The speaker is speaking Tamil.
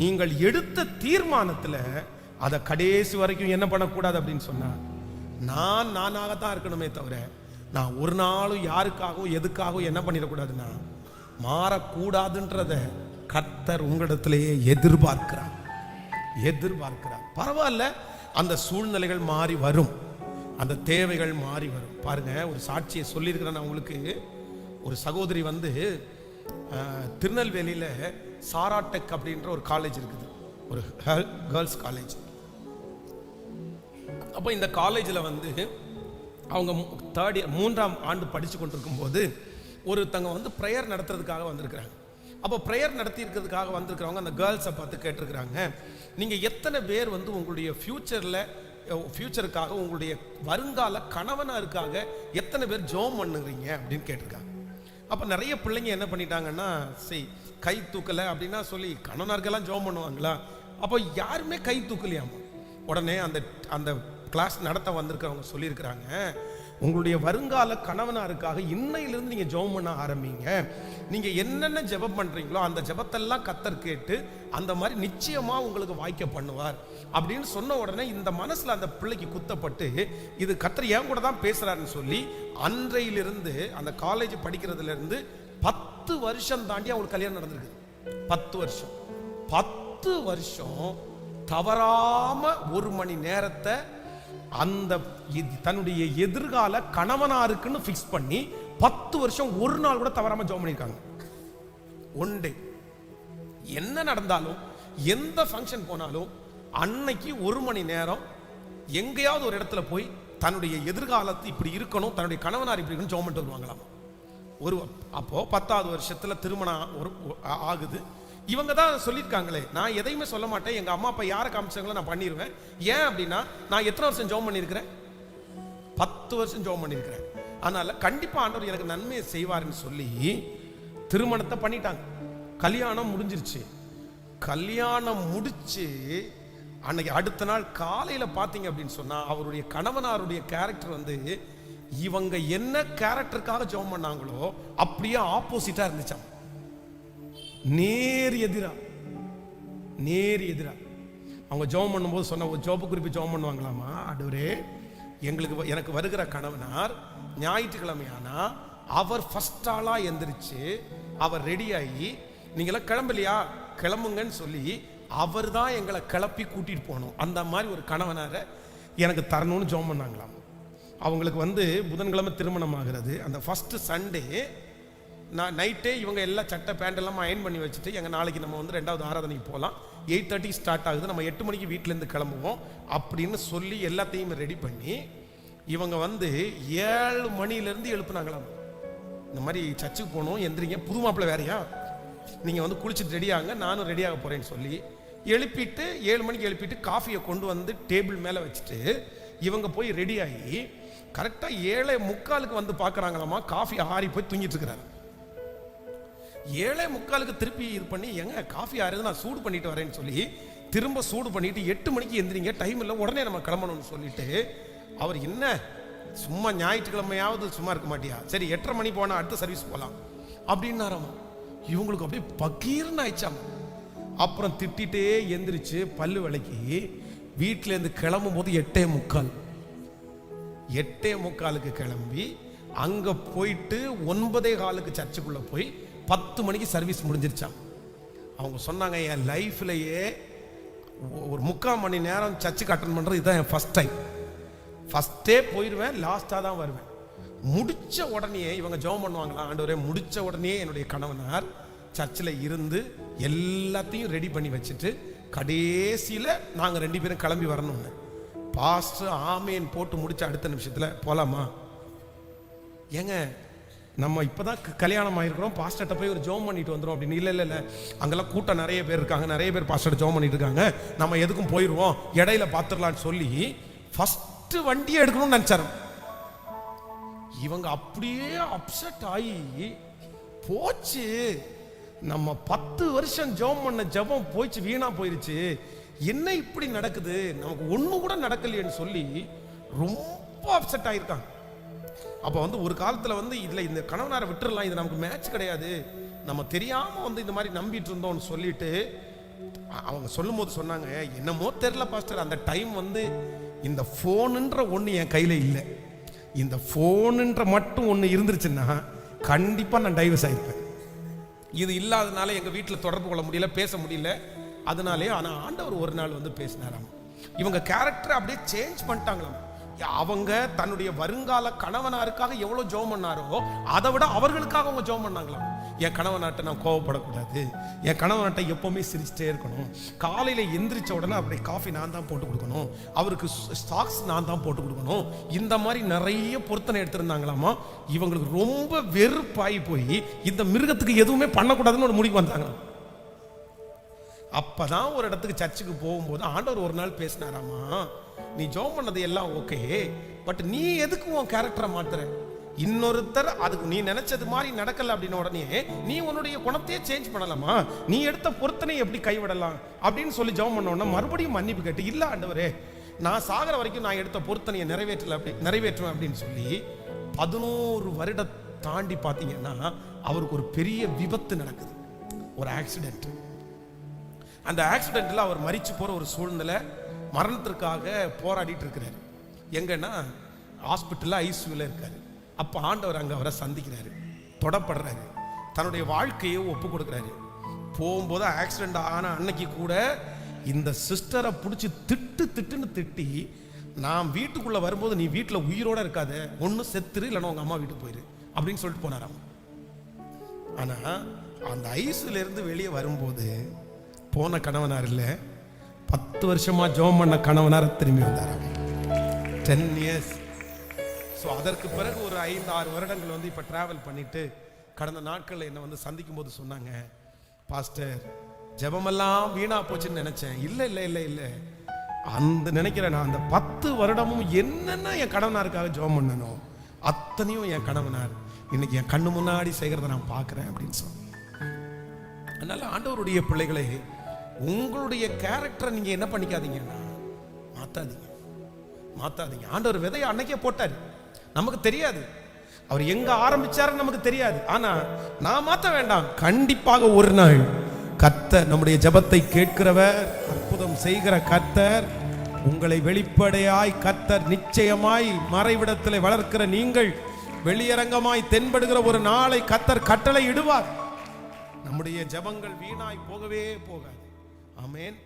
நீங்கள் எடுத்த தீர்மானத்தில் அதை கடைசி வரைக்கும் என்ன பண்ணக்கூடாது அப்படின்னு சொன்னார் நான் நானாகத்தான் இருக்கணுமே தவிர நான் ஒரு நாளும் யாருக்காகவும் எதுக்காகவும் என்ன பண்ணிடக்கூடாதுன்னா மாறக்கூடாதுன்றத கர்த்தர் உங்களிடத்திலேயே எதிர்பார்க்கிறார். எதிர்பார்க்கிறார். பரவாயில்ல அந்த சூழ்நிலைகள் மாறி வரும். அந்த தேவைகள் மாறி வரும். பாருங்க ஒரு சாட்சியை சொல்லியிருக்கிறேன் நான் உங்களுக்கு. ஒரு சகோதரி வந்து திருநெல்வேலியில் சாராடெக் அப்படின்ற ஒரு காலேஜ் இருக்குது. ஒரு கேர்ள்ஸ் காலேஜ் அப்போ இந்த காலேஜில் வந்து அவங்க தேர்ட் இயர் மூன்றாம் ஆண்டு படித்து கொண்டிருக்கும் போது ஒருத்தங்க வந்து ப்ரேயர் நடத்துறதுக்காக வந்திருக்கிறாங்க. அப்போ ப்ரேயர் நடத்தியிருக்கிறதுக்காக வந்திருக்கிறவங்க அந்த கேர்ள்ஸை பார்த்து கேட்டிருக்கிறாங்க நீங்கள் எத்தனை பேர் வந்து உங்களுடைய ஃப்யூச்சரில் ஃப்யூச்சருக்காக உங்களுடைய வருங்கால கணவனாருக்காக எத்தனை பேர் ஜோம் பண்ணுறீங்க? அப்படின்னு கேட்டிருக்காங்க. அப்போ நிறைய பிள்ளைங்க என்ன பண்ணிட்டாங்கன்னா சரி கை தூக்கலை அப்படின்னா சொல்லி கணவனாருக்கெல்லாம் ஜோம் பண்ணுவாங்களா? அப்போ யாருமே கை தூக்கலையாமா? உடனே அந்த அந்த கிளாஸ் நடத்த வந்திருக்கிறவங்க சொல்லியிருக்கிறாங்க உங்களுடைய வருங்கால கணவனாருக்காக இன்னையிலிருந்து நீங்கள் ஜெபம் பண்ண ஆரம்பிங்க. நீங்கள் என்னென்ன ஜெபம் பண்ணுறீங்களோ அந்த ஜெபத்தெல்லாம் கத்தர் கேட்டு அந்த மாதிரி நிச்சயமாக உங்களுக்கு வாய்க்க பண்ணுவார். அப்படின்னு சொன்ன உடனே இந்த மனசில் அந்த பிள்ளைக்கு குத்தப்பட்டு இது கத்தர் ஏன் கூட தான் பேசுகிறாருன்னு சொல்லி அன்றையிலிருந்து அந்த காலேஜ் படிக்கிறதுலேருந்து பத்து வருஷம் தாண்டி அவங்களுக்கு கல்யாணம் நடந்திருக்கு பத்து வருஷம். பத்து வருஷம் தவறாம ஒரு மணி நேரத்தை அந்த இது- தன்னுடைய எதிர்கால கணவனாருக்குன்னு ஃபிக்ஸ் பண்ணி பத்து வருஷம் ஒரு நாள் கூட தவறாம ஜோம் பண்ணியிருக்காங்க ஒன் டே என்ன நடந்தாலும் எந்த ஃபங்க்ஷன் போனாலும் அன்னைக்கு ஒரு மணி நேரம் எங்கேயாவது ஒரு இடத்துல போய் தன்னுடைய எதிர்காலத்து இப்படி இருக்கணும் தன்னுடைய கணவனார் இப்படி இருக்கணும் ஜோம் பண்ணிட்டு வருவாங்களாம். ஒரு அப்போ பத்தாவது வருஷத்துல திருமணம் ஒரு ஆகுது. இவங்க தான் சொல்லியிருக்காங்களே. நான் எதையுமே சொல்ல மாட்டேன். எங்கள் அம்மா அப்பா யாரை காமிச்சாங்களோ நான் பண்ணிடுவேன் ஏன் அப்படின்னா நான் எத்தனை வருஷம் ஜோம் பண்ணியிருக்கிறேன்? பத்து வருஷம் ஜோம் பண்ணியிருக்கிறேன். அதனால் கண்டிப்பாக ஆண்டவர் எனக்கு நன்மையை செய்வாருன்னு சொல்லி திருமணத்தை பண்ணிட்டாங்க. கல்யாணம் முடிஞ்சிருச்சு. கல்யாணம் முடிச்சு அன்னைக்கு அடுத்த நாள் காலையில் பார்த்தீங்க அப்படின்னு சொன்னால் அவருடைய கணவனாருடைய கேரக்டர் வந்து இவங்க என்ன கேரக்டருக்காக ஜோம் பண்ணாங்களோ அப்படியே ஆப்போசிட்டாக இருந்துச்சாம். நேர் எதிரா நேர் எதிரா. அவங்க ஜெபம் பண்ணும்போது சொன்ன ஒரு ஜோப்பு குறிப்பு ஜெபம் பண்ணுவாங்களாமா? ஆண்டவரே எங்களுக்கு வ- எனக்கு வருகிற கணவனார் ஞாயிற்றுக்கிழமை ஆனால் அவர் ஃபர்ஸ்ட் ஆளா எந்திரிச்சு அவர் ரெடி ஆகி நீங்களாம் கிளம்பலையா? கிளம்புங்கன்னு சொல்லி அவர் தான் எங்களை கிளப்பி கூட்டிட்டு போகணும். அந்த மாதிரி ஒரு கணவனாரை எனக்கு தரணும்னு ஜோம் பண்ணாங்களாம். அவங்களுக்கு வந்து புதன்கிழமை திருமணம் ஆகிறது. அந்த ஃபர்ஸ்ட் சண்டே நான் நைட்டே இவங்க எல்லா சட்டை பேண்ட் எல்லாம் அயன் பண்ணி வச்சுட்டு எங்கள் நாளைக்கு நம்ம வந்து ரெண்டாவது ஆராதனைக்கு போகலாம் எயிட் தேர்ட்டி ஸ்டார்ட் ஆகுது. நம்ம எட்டு மணிக்கு வீட்டிலேருந்து கிளம்புவோம். அப்படின்னு சொல்லி எல்லாத்தையும் ரெடி பண்ணி இவங்க வந்து ஏழு மணிலேருந்து எழுப்புனாங்களாம். இந்த மாதிரி சர்ச்சுக்கு போகணும் எந்திரிங்க. புது மாப்பிள்ளை வேறையா? நீங்கள் வந்து குளிச்சுட்டு ரெடியாங்க நானும் ரெடியாக போகிறேன்னு சொல்லி எழுப்பிட்டு ஏழு மணிக்கு எழுப்பிட்டு காஃபியை கொண்டு வந்து டேபிள் மேலே வச்சுட்டு இவங்க போய் ரெடி ஆகி கரெக்டாக ஏழை முக்காலுக்கு வந்து பார்க்குறாங்களாமா காஃபி ஆறி போய் தூங்கிட்டு இருக்கிறாரு. ஏழே முக்காலுக்கு திருப்பி இது பண்ணி எங்க காஃபி ஆறுது நான் சூடு பண்ணிட்டு வரேன்னு சொல்லி திரும்ப சூடு பண்ணிட்டு எட்டு மணிக்கு எந்திரிங்க டைம் இல்லை உடனே நம்ம கிளம்பணும்னு சொல்லிட்டு அவர் என்ன? சும்மா ஞாயிற்றுக்கிழமையாவது சும்மா இருக்க மாட்டியா? சரி எட்டரை மணி போனா அடுத்த சர்வீஸ் போகலாம் அப்படின்னாராமா இவங்களுக்கு அப்படியே பகீர்னு ஆயிடுச்சாம். அப்புறம் திட்டிட்டே எந்திரிச்சு பல்லு விலைக்கு வீட்டில இருந்து கிளம்பும் போது எட்டே முக்கால். எட்டே முக்காலுக்கு கிளம்பி அங்க போயிட்டு ஒன்பதே காலுக்கு சர்ச்சுக்குள்ள போய் பத்து மணிக்கு சர்வீஸ் முடிஞ்சிருச்சாம். அவங்க சொன்னாங்க என் லைஃப்லையே ஒரு முக்கால் மணி நேரம் சர்ச்சுக்கு அட்டன் பண்ணுறது இதுதான் என் ஃபஸ்ட் டைம் ஃபஸ்ட்டே போயிடுவேன் லாஸ்ட்டாக தான் வருவேன். முடித்த உடனே இவங்க ஜெபம் பண்ணுவாங்களா? ஆண்டவரே முடித்த உடனே என்னுடைய கணவனார் சர்ச்சில் இருந்து எல்லாத்தையும் ரெடி பண்ணி வச்சுட்டு கடைசியில் நாங்கள் ரெண்டு பேரும் கிளம்பி வரணும்னு. பாஸ்டர் ஆமேன் போட்டு முடிச்ச அடுத்த நிமிஷத்தில் போகலாமா ஏங்க நம்ம இப்போ தான் கல்யாணம் ஆயிருக்கிறோம். பாஸ்டர்கிட்ட போய் ஒரு ஜோம் பண்ணிட்டு வந்துரும் அப்படின்னு. இல்லை இல்லை இல்லை. அங்கெல்லாம் கூட்டம் நிறைய பேர் இருக்காங்க. நிறைய பேர் பாஸ்டர் ஜோம் பண்ணிட்டு இருக்காங்க. நம்ம எதுக்கும் போயிடுவோம் இடையில பார்த்துடலான்னு சொல்லி ஃபஸ்ட்டு வண்டியை எடுக்கணும்னு நினச்சாரு. இவங்க அப்படியே அப்செட் ஆகி போச்சு. நம்ம பத்து வருஷம் ஜெபம் பண்ண ஜெபம் போயிடுச்சு வீணா போயிடுச்சு என்ன இப்படி நடக்குது? நமக்கு ஒன்று கூட நடக்கலையேன்னு சொல்லி ரொம்ப அப்செட் ஆகிருக்காங்க அப்போ வந்து ஒரு காலத்தில் வந்து இதில் இந்த கணவனாரை விட்டுறலாம் இது நமக்கு மேட்ச் கிடையாது. நம்ம தெரியாமல் வந்து இந்த மாதிரி நம்பிட்டு இருந்தோம்னு சொல்லிட்டு அவங்க சொல்லும் போது சொன்னாங்க என்னமோ தெரில பாஸ்டர் அந்த டைம் வந்து இந்த ஃபோனுன்ற ஒன்று என் கையில் இல்லை. இந்த ஃபோனுன்ற மட்டும் ஒன்று இருந்துருச்சுன்னா கண்டிப்பாக நான் டைவர்ஸ் ஆகிருப்பேன் இது இல்லாதனால எங்கள் வீட்டில் தொடர்பு கொள்ள முடியல பேச முடியல. அதனாலே ஆனால் ஆண்டவர் ஒரு நாள் வந்து பேசினாராம். இவங்க கேரக்டர் அப்படியே சேஞ்ச் பண்ணிட்டாங்களாம். அவங்க தன்னுடைய வருங்கால கணவனாருக்காக எவ்வளோ ஜோம் பண்ணாரோ அதை விட அவர்களுக்காக அவங்க ஜோம் பண்ணாங்களாம் என் கணவனாட்ட நான் கோவப்படக்கூடாது. என் கணவனாட்ட எப்பவுமே சிரிச்சிட்டே இருக்கணும். காலையில் எந்திரிச்ச உடனே அப்படி காஃபி நான் தான் போட்டு கொடுக்கணும். அவருக்கு ஸ்டாக்ஸ் நான் தான் போட்டு கொடுக்கணும். இந்த மாதிரி நிறைய பொருத்தனை எடுத்திருந்தாங்களாமா? இவங்களுக்கு ரொம்ப வெறுப்பாகி போய் இந்த மிருகத்துக்கு எதுவுமே பண்ணக்கூடாதுன்னு ஒரு முடிவு வந்தாங்க. அப்பதான் ஒரு இடத்துக்கு சர்ச்சுக்கு போகும்போது ஆண்டவர் ஒரு நாள் பேசினாராமா? நீ ஜோம் பண்ணது எல்லாம் ஓகே பட் நீ எதுக்கு உன் கேரக்டரை மாத்துற? இன்னொருத்தர் அதுக்கு நீ நினைச்சது மாதிரி நடக்கல அப்படின்ன உடனே நீ உன்னுடைய குணத்தையே சேஞ்ச் பண்ணலாமா? நீ எடுத்த பொருத்தனை எப்படி கைவிடலாம்? அப்படின்னு சொல்லி ஜெபம் பண்ண உடனே மறுபடியும் மன்னிப்பு கேட்டு இல்ல ஆண்டவரே நான் சாகிற வரைக்கும் நான் எடுத்த பொருத்தனையை நிறைவேற்றல அப்படி நிறைவேற்றுவேன் அப்படின்னு சொல்லி பதினோரு வருட தாண்டி பார்த்தீங்கன்னா அவருக்கு ஒரு பெரிய விபத்து நடக்குது. ஒரு ஆக்சிடென்ட் அந்த ஆக்சிடென்ட்ல அவர் மறிச்சு போற ஒரு சூழ்நிலை மரணத்திற்காக போராடிட்டு இருக்கிறாரு. எங்கன்னா ஹாஸ்பிட்டலில் ஐசியூவில் இருக்காரு. அப்போ ஆண்டவர் அங்கே அவரை சந்திக்கிறாரு. தொடப்படுறாரு. தன்னுடைய வாழ்க்கையை ஒப்பு கொடுக்குறாரு. போகும்போது ஆக்சிடென்ட் ஆன அன்னைக்கு கூட இந்த சிஸ்டரை பிடிச்சி திட்டு திட்டுன்னு திட்டி நான் வீட்டுக்குள்ளே வரும்போது நீ வீட்டில் உயிரோடு இருக்காத. ஒன்று செத்துரு இல்லைன்னா உங்கள் அம்மா வீட்டுக்கு போயிரு. அப்படின்னு சொல்லிட்டு போனாராம் ஆனால் அந்த ஐஸ்லேருந்து வெளியே வரும்போது போன கணவனார் இல்லை பத்து வருஷமா ஜோம் பண்ண கணவனார் திரும்பி வந்தார் டென் இயர்ஸ் ஸோ அதற்கு பிறகு ஒரு ஐந்து ஆறு வருடங்கள் வந்து இப்போ ட்ராவல் பண்ணிட்டு கடந்த நாட்களில் என்னை வந்து சந்திக்கும் போது சொன்னாங்க பாஸ்டர் ஜெபமெல்லாம் வீணா போச்சுன்னு நினைச்சேன். இல்லை இல்லை இல்லை இல்லை. அந்த நினைக்கிறேன் நான் அந்த பத்து வருடமும் என்னென்ன என் கணவனாருக்காக ஜெபம் பண்ணனோ அத்தனையும் என் கணவனார். இன்னைக்கு என் கண்ணு முன்னாடி செய்கிறத நான் பார்க்குறேன் அப்படின்னு சொன்னேன் அதனால ஆண்டவருடைய பிள்ளைகளே உங்களுடைய கேரக்டரை நீங்க என்ன பண்ணிக்காதீங்கன்னா மாத்தாதீங்க. மாத்தாதீங்க. ஆண்டவர் விதையை அன்னைக்கே போட்டார். நமக்கு தெரியாது. அவர் எங்க ஆரம்பிச்சாருன்னு நமக்கு தெரியாது. ஆனா நான் மாத்த வேண்டாம். கண்டிப்பாக ஒரு நாள் கத்த நம்முடைய ஜெபத்தை கேட்கிறவர் அற்புதம் செய்கிற கத்தர் உங்களை வெளிப்படையாய் கத்தர் நிச்சயமாய் மறைவிடத்தில் வளர்க்கிற நீங்கள் வெளியரங்கமாய் தென்படுகிற ஒரு நாளை கத்தர் கட்டளை இடுவார் நம்முடைய ஜெபங்கள் வீணாய் போகவே போகாது. அமேன்